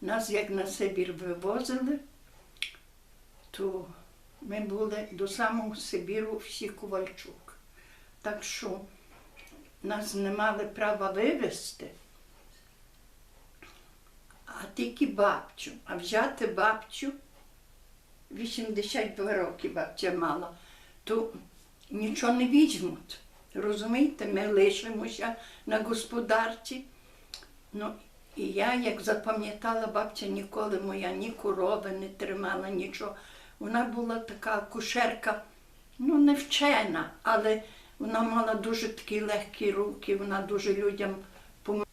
Нас як на Сибір вивозили, то ми були до самого Сибіру всі Ковальчук. Так що нас не мали права вивезти, а тільки бабчу. А взяти бабчу 82 роки бабця мала, то нічого не візьмуть. Розумієте, ми лишимося на господарці. Ну, і я, як запам'ятала, бабця ніколи моя ні корови не тримала, нічого. Вона була така кушерка, ну, не вчена, але вона мала дуже такі легкі руки, вона дуже людям помогла.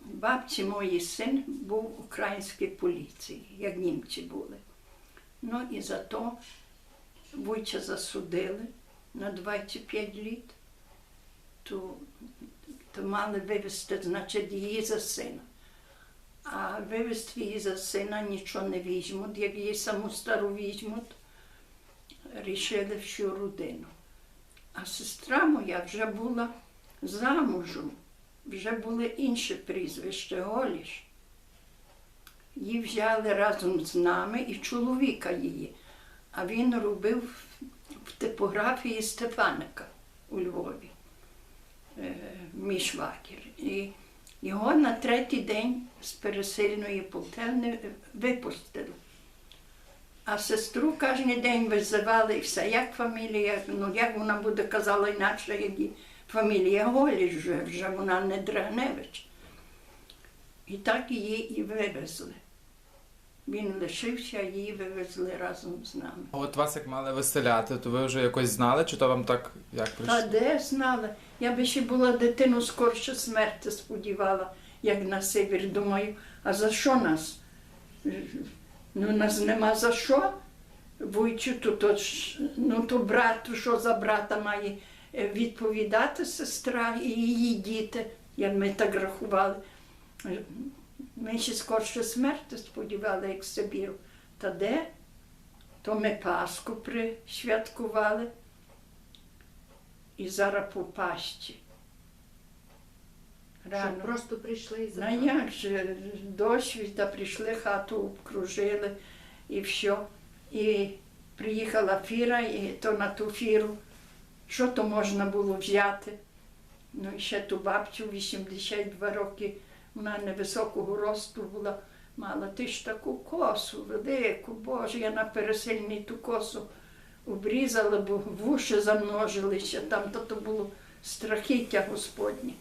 Бабці моїй син був українській поліції, як німці були. Ну і зато Вуйча засудили на 25 літ, то, то мали вивезти, значить, її за сина. А вивезти її за сина нічого не візьмуть, як її саму стару візьмуть, рішили всю родину. А сестра моя вже була замужем, вже були інші прізвища, Голіш. Її взяли разом з нами і чоловіка її. А він робив в типографії Стефаника у Львові, е, мій швагір. І його на третій день з пересильної полтевни випустили. А сестру кожен день визивали і все, як фамілія, ну як вона буде казала інакше, як фамілія голі вже, вже вона не Драгневич. І так її і вивезли. Він лишився, її вивезли разом з нами. А От вас як мали виселяти, то ви вже якось знали, чи то вам так як Та де знала? Я би ще була дитину скорше смерти сподівала, як на Сибір. Думаю, а за що нас? Ну, нас нема за що. Вуйчу, то, то, ну, то брат, то що за брата має е, відповідати сестра і її діти, як ми так рахували. Ми ще скорше смерти сподівали, як Сибіру. Та де? То ми Пасху присвяткували і зараз по пащі. Що просто прийшли і Ну як же, дощ, та прийшли, хату обкружили і все. І приїхала фіра, і то на ту фіру. Що то можна було взяти? Ну і ще ту бабцю 82 роки, вона невисокого росту була, мала ти ж таку косу велику, Боже, я на пересильній ту косу обрізала, бо вуші замножилися, там то, то було страхіття Господнє.